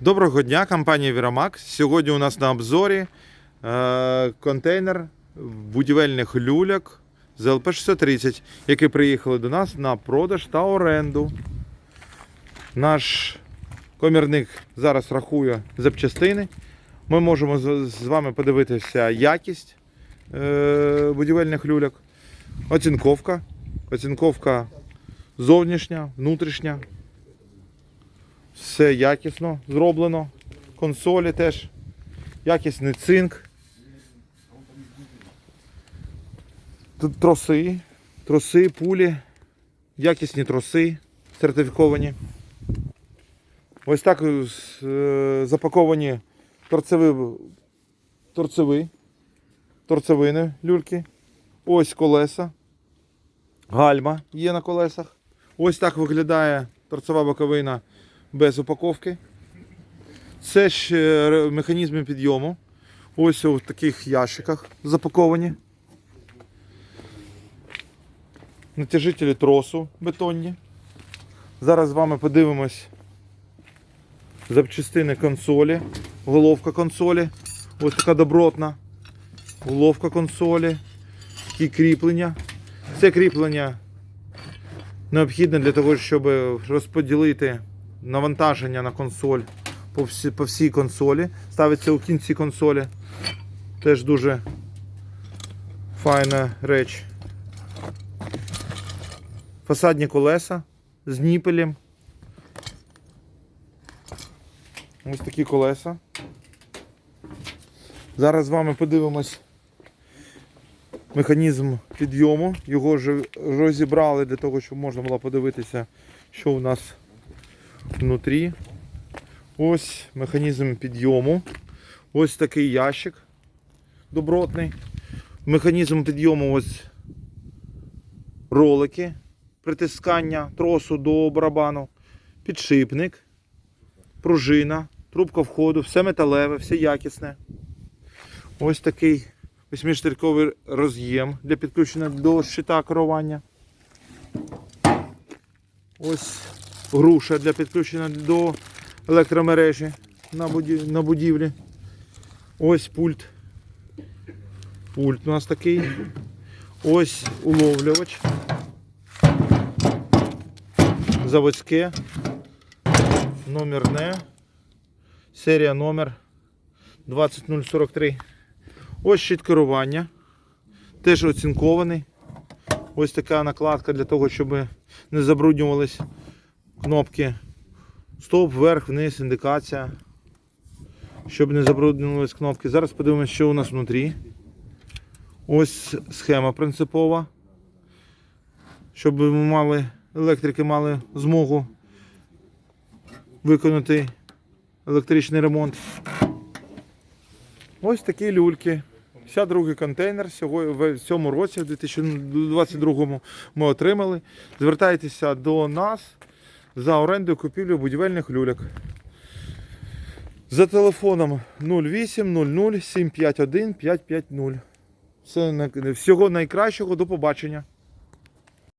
Доброго дня, компанія Вірамак. Сьогодні у нас на обзорі е, контейнер будівельних люляк з ЛП-630, які приїхали до нас на продаж та оренду. Наш комірник зараз рахує запчастини. Ми можемо з вами подивитися якість е, будівельних люляк, оцінковка. Оцінковка зовнішня, внутрішня. Все якісно зроблено. Консолі теж. Якісний цинк. Тут троси, троси, пулі, якісні троси сертифіковані. Ось так е, запаковані торцеви, торцеви, торцевини люльки. Ось колеса. Гальма є на колесах. Ось так виглядає торцева боковина без упаковки. Це ре- механізми підйому. Ось у таких ящиках запаковані. Натяжителі тросу бетонні. Зараз з вами подивимось запчастини консолі, головка консолі. Ось така добротна. Головка консолі, такі кріплення. Це кріплення необхідне для того, щоб розподілити навантаження на консоль по всій, по всій консолі. Ставиться у кінці консолі. Теж дуже файна реч. Фасадні колеса з ніпелем. Ось такі колеса. Зараз з вами подивимось механізм підйому. Його вже розібрали для того, щоб можна було подивитися, що у нас внутрі. Ось механізм підйому. Ось такий ящик добротний. Механізм підйому ось ролики, притискання тросу до барабану, підшипник, пружина, трубка входу, все металеве, все якісне. Ось такий восьмиштирковий роз'єм для підключення до щита керування. Ось груша для підключення до електромережі на, будівлі. Ось пульт. Пульт у нас такий. Ось уловлювач. Заводське. Номерне. Серія номер 20043. Ось щит керування. Теж оцінкований. Ось така накладка для того, щоб не забруднювались кнопки. Стоп, вверх, вниз, індикація. Щоб не забруднювались кнопки. Зараз подивимося, що у нас внутрі. Ось схема принципова. Щоб ми мали, електрики мали змогу виконати електричний ремонт. Ось такі люльки. 52 контейнер в цьому році, в 2022 ми отримали. Звертайтеся до нас за оренду купівлю будівельних люляк. За телефоном 08 00 751 550. Все, всього найкращого, до побачення.